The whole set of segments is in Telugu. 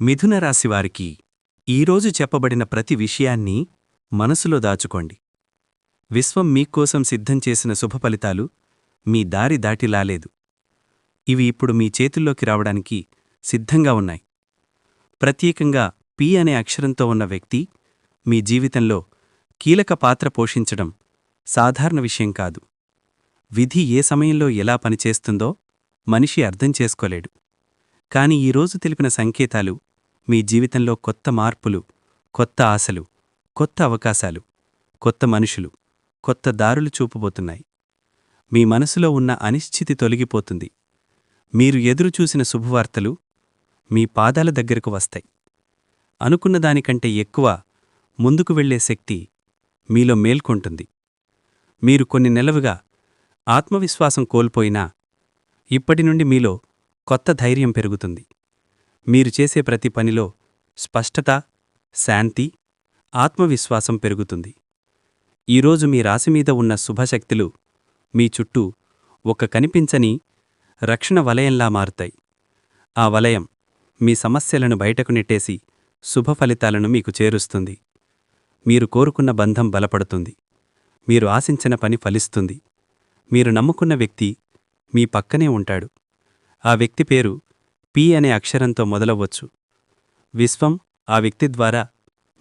మిథున రాశివారికి ఈరోజు చెప్పబడిన ప్రతి విషయాన్ని మనసులో దాచుకోండి. విశ్వం మీకోసం సిద్ధం చేసిన శుభఫలితాలు మీ దారి దాటిలాలేదు ఇవి ఇప్పుడు మీ చేతుల్లోకి రావడానికి సిద్ధంగా ఉన్నాయి. ప్రత్యేకంగా పి అనే అక్షరంతో ఉన్న వ్యక్తి మీ జీవితంలో కీలక పాత్ర పోషించడం సాధారణ విషయం కాదు. విధి ఏ సమయంలో ఎలా పనిచేస్తుందో మనిషి అర్థం చేసుకోలేడు. కాని ఈరోజు తెలిపిన సంకేతాలు మీ జీవితంలో కొత్త మార్పులు కొత్త ఆశలు కొత్త అవకాశాలు కొత్త మనుషులు కొత్త దారులు చూపబోతున్నాయి. మీ మనసులో ఉన్న అనిశ్చితి తొలగిపోతుంది. మీరు ఎదురుచూసిన శుభవార్తలు మీ పాదాల దగ్గరకు వస్తాయి. అనుకున్న దానికంటే ఎక్కువ ముందుకు వెళ్ళే శక్తి మీలో మేల్కొంటుంది. మీరు కొన్ని నెలవుగా ఆత్మవిశ్వాసం కోల్పోయినా ఇప్పటి నుండి మీలో కొత్త ధైర్యం పెరుగుతుంది. మీరు చేసే ప్రతి పనిలో స్పష్టత శాంతి ఆత్మవిశ్వాసం పెరుగుతుంది. ఈరోజు మీ రాశిమీద ఉన్న శుభశక్తులు మీ చుట్టూ ఒక కనిపించని రక్షణ వలయంలా మారుతాయి. ఆ వలయం మీ సమస్యలను బయటకు నెట్టేసి శుభ ఫలితాలను మీకు చేరుస్తుంది. మీరు కోరుకున్న బంధం బలపడుతుంది. మీరు ఆశించిన పని ఫలిస్తుంది. మీరు నమ్ముకున్న వ్యక్తి మీ పక్కనే ఉంటాడు. ఆ వ్యక్తి పేరు పి అనే అక్షరంతో మొదలవ్వచ్చు. విశ్వం ఆ వ్యక్తి ద్వారా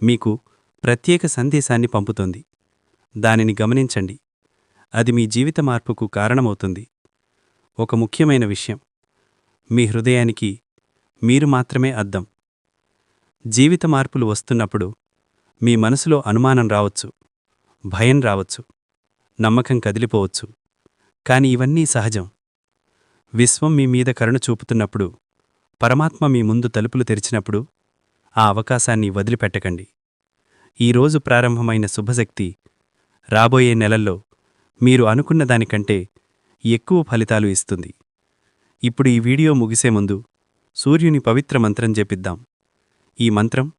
మీకు ప్రత్యేక సందేశాన్ని పంపుతుంది. దానిని గమనించండి. అది మీ జీవిత మార్పుకు కారణమవుతుంది. ఒక ముఖ్యమైన విషయం. మీ హృదయానికి మీరు మాత్రమే అద్దం. జీవిత మార్పులు వస్తున్నప్పుడు మీ మనసులో అనుమానం రావచ్చు. భయం రావచ్చు. నమ్మకం కదిలిపోవచ్చు. కాని ఇవన్నీ సహజం. విశ్వం మీ మీద కరుణ చూపుతున్నప్పుడు పరమాత్మ మీ ముందు తలుపులు తెరిచినప్పుడు ఆ అవకాశాన్ని వదిలిపెట్టకండి. ఈరోజు ప్రారంభమైన శుభశక్తి రాబోయే నెలల్లో మీరు అనుకున్న దానికంటే ఎక్కువ ఫలితాలు ఇస్తుంది. ఇప్పుడు ఈ వీడియో ముగిసే ముందు సూర్యుని పవిత్ర మంత్రం చేపిద్దాం ఈ మంత్రం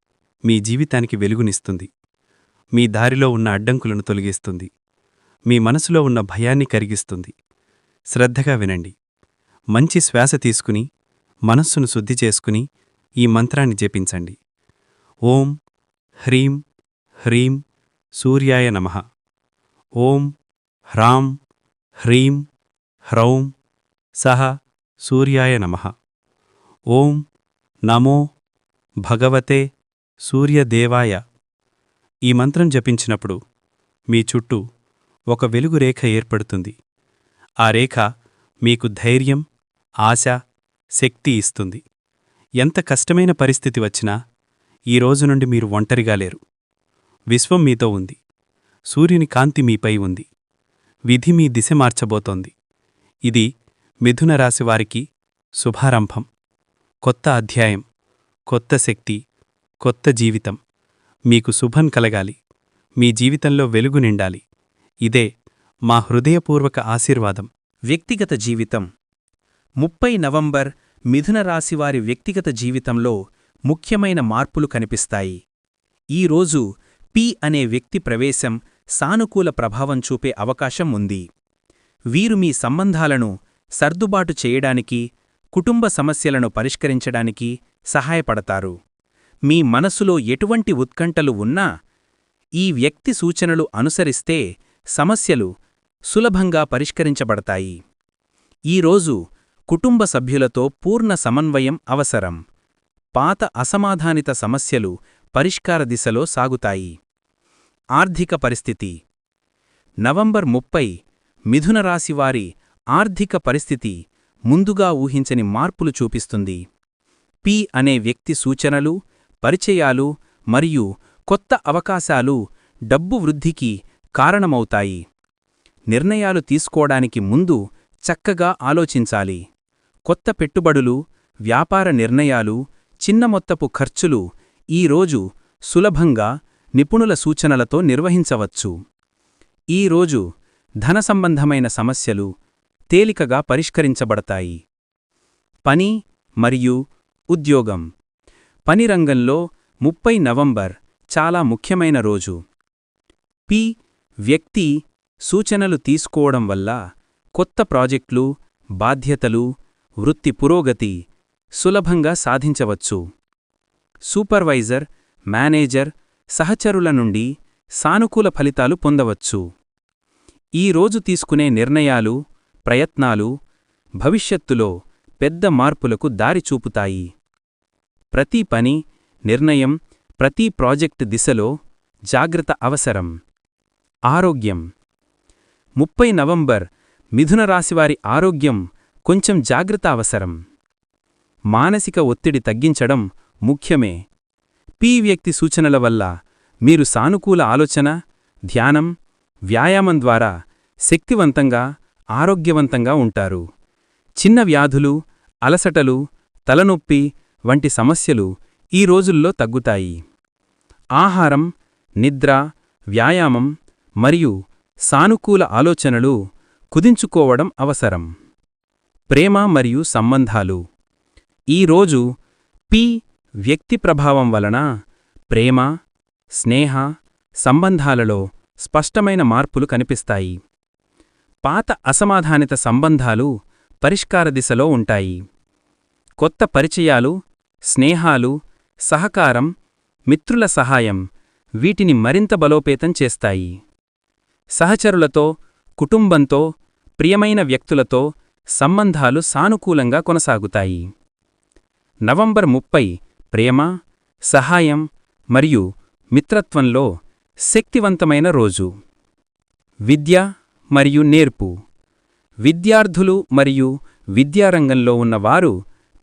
మీ జీవితానికి వెలుగునిస్తుంది. మీ దారిలో ఉన్న అడ్డంకులను తొలగిస్తుంది. మీ మనసులో ఉన్న భయాన్ని కరిగిస్తుంది. శ్రద్ధగా వినండి. మంచి శ్వాస తీసుకుని మనస్సును శుద్ధి చేసుకుని ఈ మంత్రాన్ని జపించండి. ఓం హ్రీం హ్రీం సూర్యాయ నమః. ఓం హ్రాం హ్రీం హ్రౌం సహ సూర్యాయ నమః. ఓం నమో భగవతే సూర్యదేవాయ. ఈ మంత్రం జపించినప్పుడు మీ చుట్టూ ఒక వెలుగు రేఖ ఏర్పడుతుంది. ఆ రేఖ మీకు ధైర్యం ఆశ శక్తి ఇస్తుంది. ఎంత కష్టమైన పరిస్థితి వచ్చినా ఈ రోజు నుండి మీరు ఒంటరిగా లేరు. విశ్వం మీతో ఉంది. సూర్యుని కాంతి మీపై ఉంది. విధి మీ దిశ మార్చబోతోంది. ఇది మిథున రాశివారికి శుభారంభం. కొత్త అధ్యాయం కొత్త శక్తి కొత్త జీవితం. మీకు శుభం కలగాలి. మీ జీవితంలో వెలుగు నిండాలి. ఇదే మా హృదయపూర్వక ఆశీర్వాదం. వ్యక్తిగత జీవితం ముప్పై నవంబర్ మిథున రాశివారి వ్యక్తిగత జీవితంలో ముఖ్యమైన మార్పులు కనిపిస్తాయి. ఈ రోజు పి అనే వ్యక్తి ప్రవేశం సానుకూల ప్రభావం చూపే అవకాశం ఉంది. వీరు మీ సంబంధాలను సర్దుబాటు చేయడానికి కుటుంబ సమస్యలను పరిష్కరించడానికి సహాయపడతారు. మీ మనసులో ఎటువంటి ఉత్కంఠలు ఉన్నా ఈ వ్యక్తి సూచనలు అనుసరిస్తే సమస్యలు సులభంగా పరిష్కరించబడతాయి. ఈరోజు కుటుంబ సభ్యులతో పూర్ణ సమన్వయం అవసరం. పాత అసమాధానిత సమస్యలు పరిష్కార దిశలో సాగుతాయి. ఆర్థిక పరిస్థితి. నవంబర్ ముప్పై మిథునరాశివారి ఆర్థిక పరిస్థితి ముందుగా ఊహించని మార్పులు చూపిస్తుంది. పి అనే వ్యక్తి సూచనలు పరిచయాలు మరియు కొత్త అవకాశాలు డబ్బు వృద్ధికి కారణమవుతాయి. నిర్ణయాలు తీసుకోవడానికి ముందు చక్కగా ఆలోచించాలి. కొత్త పెట్టుబడులు వ్యాపార నిర్ణయాలు చిన్న మొత్తపు ఖర్చులు ఈరోజు సులభంగా నిపుణుల సూచనలతో నిర్వహించవచ్చు. ఈరోజు ధన సంబంధమైన సమస్యలు తేలికగా పరిష్కరించబడతాయి. పని మరియు ఉద్యోగం. పని రంగంలో ముప్పై నవంబర్ చాలా ముఖ్యమైన రోజు. పి. వ్యక్తి సూచనలు తీసుకోవడం వల్ల కొత్త ప్రాజెక్టులు బాధ్యతలు వృత్తి పురోగతి సులభంగా సాధించవచ్చు. సూపర్వైజర్ మేనేజర్ సహచరుల నుండి సానుకూల ఫలితాలు పొందవచ్చు. ఈ రోజు తీసుకునే నిర్ణయాలు ప్రయత్నాలు భవిష్యత్తులో పెద్ద మార్పులకు దారి చూపుతాయి. ప్రతి పని నిర్ణయం ప్రతి ప్రాజెక్ట్ దిశలో జాగ్రత్త అవసరం. ఆరోగ్యం. ముప్పై నవంబర్ మిథున రాశివారి ఆరోగ్యం కొంచెం జాగ్రత్త అవసరం మానసిక ఒత్తిడి తగ్గించడం ముఖ్యమే. పి వ్యక్తి సూచనల వల్ల మీరు సానుకూల ఆలోచన ధ్యానం వ్యాయామం ద్వారా శక్తివంతంగా ఆరోగ్యవంతంగా ఉంటారు. చిన్న వ్యాధులు అలసటలు తలనొప్పి వంటి సమస్యలు ఈ రోజుల్లో తగ్గుతాయి. ఆహారం నిద్ర వ్యాయామం మరియు సానుకూల ఆలోచనలు కుదించుకోవడం అవసరం. ప్రేమ మరియు సంబంధాలు. ఈరోజు పి వ్యక్తి ప్రభావం వలన ప్రేమ స్నేహ సంబంధాలలో స్పష్టమైన మార్పులు కనిపిస్తాయి. పాత అసమాధానిత సంబంధాలు పరిష్కార దిశలో ఉంటాయి. కొత్త పరిచయాలు స్నేహాలు సహకారం మిత్రుల సహాయం వీటిని మరింత బలోపేతం చేస్తాయి. సహచరులతో కుటుంబంతో ప్రియమైన వ్యక్తులతో సంబంధాలు సానుకూలంగా కొనసాగుతాయి. నవంబర్ ముప్పై ప్రేమ సహాయం మరియు మిత్రత్వంలో శక్తివంతమైన రోజు. విద్య మరియు నేర్పు. విద్యార్థులు మరియు విద్యారంగంలో ఉన్నవారు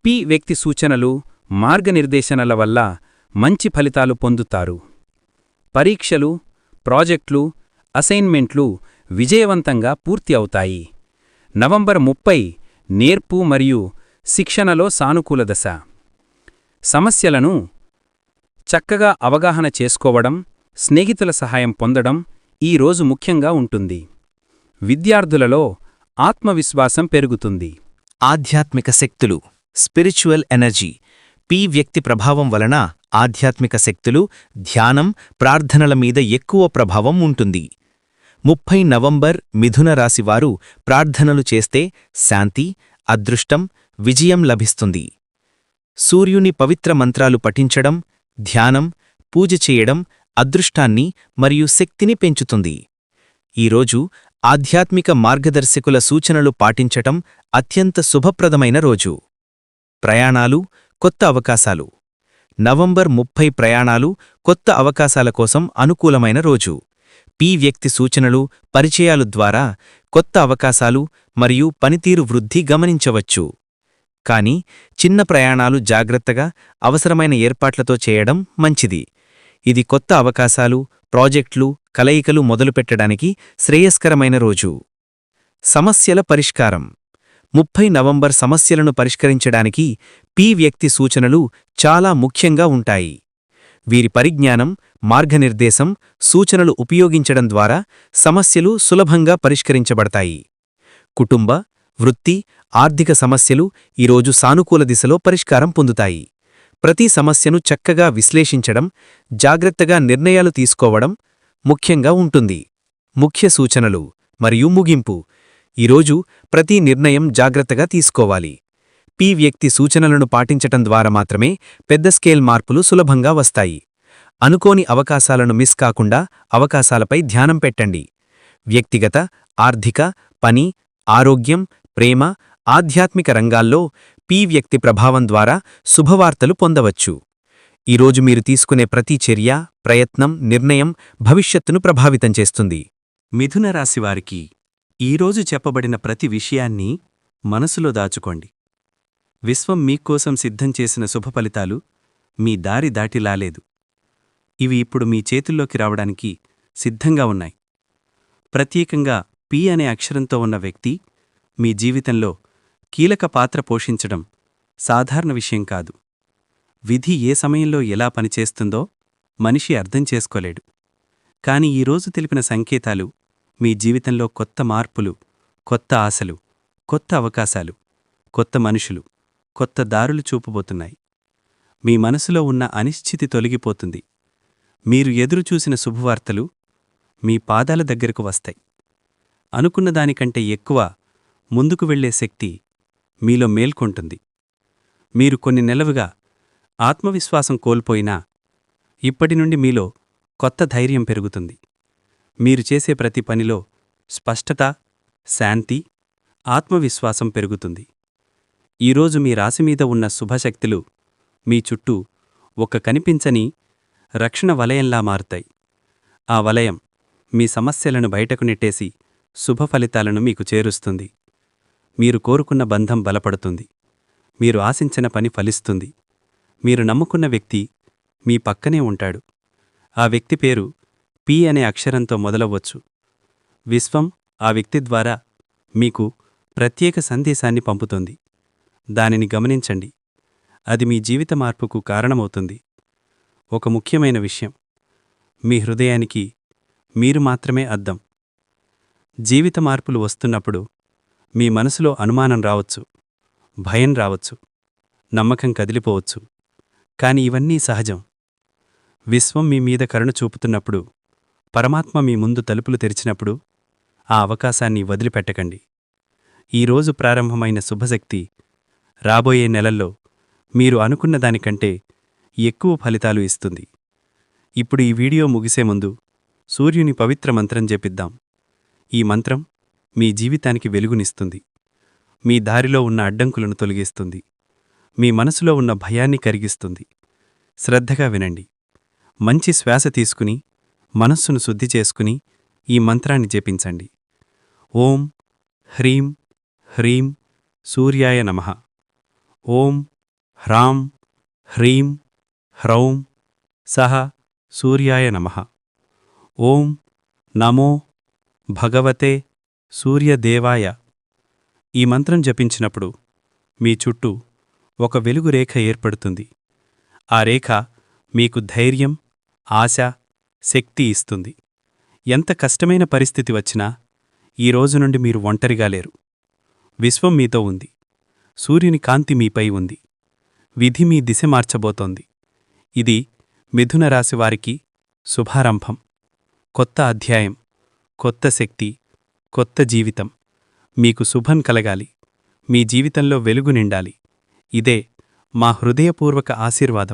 పి వ్యక్తి సూచనలు మార్గనిర్దేశనల వల్ల మంచి ఫలితాలు పొందుతారు. పరీక్షలు ప్రాజెక్టులు అసైన్మెంట్లు విజయవంతంగా పూర్తి అవుతాయి. నవంబర్ ముప్పై నేర్పు మరియు శిక్షణలో సానుకూల దశ. సమస్యలను చక్కగా అవగాహన చేసుకోవడం స్నేహితుల సహాయం పొందడం ఈ రోజు ముఖ్యంగా ఉంటుంది. విద్యార్థులలో ఆత్మవిశ్వాసం పెరుగుతుంది. ఆధ్యాత్మిక శక్తులు స్పిరిచువల్ ఎనర్జీ పి వ్యక్తి ప్రభావం వలన ఆధ్యాత్మిక శక్తులు ధ్యానం ప్రార్థనల మీద ఎక్కువ ప్రభావం ఉంటుంది. ముప్పై నవంబర్ మిథున రాశివారు ప్రార్థనలు చేస్తే శాంతి అదృష్టం విజయం లభిస్తుంది. సూర్యుని పవిత్ర మంత్రాలు పఠించడం ధ్యానం పూజ చేయడం అదృష్టాన్ని మరియు శక్తిని పెంచుతుంది. ఈరోజు ఆధ్యాత్మిక మార్గదర్శకుల సూచనలు పాటించటం అత్యంత శుభప్రదమైన రోజు. ప్రయాణాలు కొత్త అవకాశాలు. నవంబర్ ముప్పై ప్రయాణాలు కొత్త అవకాశాల కోసం అనుకూలమైన రోజు. పి వ్యక్తి సూచనలు పరిచయాలు ద్వారా కొత్త అవకాశాలు మరియు పనితీరు వృద్ధి గమనించవచ్చు. కాని చిన్న ప్రయాణాలు జాగ్రత్తగా అవసరమైన ఏర్పాట్లతో చేయడం మంచిది. ఇది కొత్త అవకాశాలు ప్రాజెక్టులు కలయికలు మొదలుపెట్టడానికి శ్రేయస్కరమైన రోజు. సమస్యల పరిష్కారం. ముప్పై నవంబర్ సమస్యలను పరిష్కరించడానికి పి వ్యక్తి సూచనలు చాలా ముఖ్యంగా ఉంటాయి. వీరి పరిజ్ఞానం మార్గనిర్దేశం సూచనలు ఉపయోగించడం ద్వారా సమస్యలు సులభంగా పరిష్కరించబడతాయి. కుటుంబ వృత్తి ఆర్థిక సమస్యలు ఈరోజు సానుకూల దిశలో పరిష్కారం పొందుతాయి. ప్రతి సమస్యను చక్కగా విశ్లేషించడం జాగ్రత్తగా నిర్ణయాలు తీసుకోవడం ముఖ్యంగా ఉంటుంది. ముఖ్య సూచనలు మరియు ముగింపు. ఈరోజు ప్రతి నిర్ణయం జాగ్రత్తగా తీసుకోవాలి. పి వ్యక్తి సూచనలను పాటించటం ద్వారా మాత్రమే పెద్ద స్కేల్ మార్పులు సులభంగా వస్తాయి. అనుకోని అవకాశాలను మిస్ కాకుండా అవకాశాలపై ధ్యానం పెట్టండి. వ్యక్తిగత ఆర్థిక పని ఆరోగ్యం ప్రేమ ఆధ్యాత్మిక రంగాల్లో పి వ్యక్తి ప్రభావం ద్వారా శుభవార్తలు పొందవచ్చు. ఈరోజు మీరు తీసుకునే ప్రతి చర్య ప్రయత్నం నిర్ణయం భవిష్యత్తును ప్రభావితం చేస్తుంది. మిథున రాశివారికి ఈరోజు చెప్పబడిన ప్రతి విషయాన్ని మనసులో దాచుకోండి. విశ్వం మీకోసం సిద్ధం చేసిన శుభఫలితాలు మీ దారి దాటిలాలేదు. ఇవి ఇప్పుడు మీ చేతుల్లోకి రావడానికి సిద్ధంగా ఉన్నాయి. ప్రత్యేకంగా పి అనే అక్షరంతో ఉన్న వ్యక్తి మీ జీవితంలో కీలక పాత్ర పోషించడం సాధారణ విషయం కాదు. విధి ఏ సమయంలో ఎలా పనిచేస్తుందో మనిషి అర్థం చేసుకోలేడు. కాని ఈరోజు తెలిపిన సంకేతాలు మీ జీవితంలో కొత్త మార్పులు కొత్త ఆశలు కొత్త అవకాశాలు కొత్త మనుషులు కొత్త దారులు చూపబోతున్నాయి. మీ మనసులో ఉన్న అనిశ్చితి తొలగిపోతుంది. మీరు ఎదురుచూసిన శుభవార్తలు మీ పాదాల దగ్గరకు వస్తాయి. అనుకున్న దానికంటే ఎక్కువ ముందుకు వెళ్ళే శక్తి మీలో మేల్కొంటుంది. మీరు కొన్ని నెలవుగా ఆత్మవిశ్వాసం కోల్పోయినా ఇప్పటి నుండి మీలో కొత్త ధైర్యం పెరుగుతుంది. మీరు చేసే ప్రతి పనిలో స్పష్టత శాంతి ఆత్మవిశ్వాసం పెరుగుతుంది. ఈరోజు మీ రాశిమీద ఉన్న శుభశక్తులు మీ చుట్టూ ఒక కనిపించని రక్షణ వలయంలా మారుతాయి. ఆ వలయం మీ సమస్యలను బయటకు నెట్టేసి శుభ ఫలితాలను మీకు చేరుస్తుంది. మీరు కోరుకున్న బంధం బలపడుతుంది. మీరు ఆశించిన పని ఫలిస్తుంది. మీరు నమ్ముకున్న వ్యక్తి మీ పక్కనే ఉంటాడు. ఆ వ్యక్తి పేరు పి అనే అక్షరంతో మొదలవ్వచ్చు. విశ్వం ఆ వ్యక్తి ద్వారా మీకు ప్రత్యేక సందేశాన్ని పంపుతుంది. దానిని గమనించండి. అది మీ జీవిత మార్పుకు కారణమవుతుంది. ఒక ముఖ్యమైన విషయం. మీ హృదయానికి మీరు మాత్రమే అద్దం. జీవిత మార్పులు వస్తున్నప్పుడు మీ మనసులో అనుమానం రావచ్చు భయం రావచ్చు నమ్మకం కదిలిపోవచ్చు. కాని ఇవన్నీ సహజం. విశ్వం మీ మీద కరుణ చూపుతున్నప్పుడు పరమాత్మ మీ ముందు తలుపులు తెరిచినప్పుడు ఆ అవకాశాన్ని వదిలిపెట్టకండి. ఈరోజు ప్రారంభమైన శుభశక్తి రాబోయే నెలల్లో మీరు అనుకున్న దానికంటే ఎక్కువ ఫలితాలు ఇస్తుంది. ఇప్పుడు ఈ వీడియో ముగిసే ముందు సూర్యుని పవిత్ర మంత్రం చెప్పిద్దాం ఈ మంత్రం మీ జీవితానికి వెలుగునిస్తుంది. మీ దారిలో ఉన్న అడ్డంకులను తొలగిస్తుంది. మీ మనసులో ఉన్న భయాన్ని కరిగిస్తుంది. శ్రద్ధగా వినండి. మంచి శ్వాస తీసుకుని మనస్సును శుద్ధి చేసుకుని ఈ మంత్రాన్ని జపించండి. ఓం హ్రీం హ్రీం సూర్యాయ నమః. ఓం హ్రాం హ్రీం హ్రౌం సహ సూర్యాయ నమః. ఓం నమో భగవతే సూర్యదేవాయ. ఈ మంత్రం జపించినప్పుడు మీ చుట్టూ ఒక వెలుగు రేఖ ఏర్పడుతుంది. ఆ రేఖ మీకు ధైర్యం ఆశ శక్తి ఇస్తుంది. ఎంత కష్టమైన పరిస్థితి వచ్చినా ఈ రోజు నుండి మీరు ఒంటరిగా లేరు. విశ్వం మీతో ఉంది. సూర్యుని కాంతి మీపై ఉంది. విధి మీ దిశ మార్చబోతోంది. ఇది మిథున రాశి వారికి శుభారంభం. కొత్త అధ్యాయం కొత్త శక్తి కొత్త జీవితం. మీకు శుభం కలగాలి. మీ జీవితంలో వెలుగు నిండాలి. ఇదే మా హృదయపూర్వక ఆశీర్వాదం.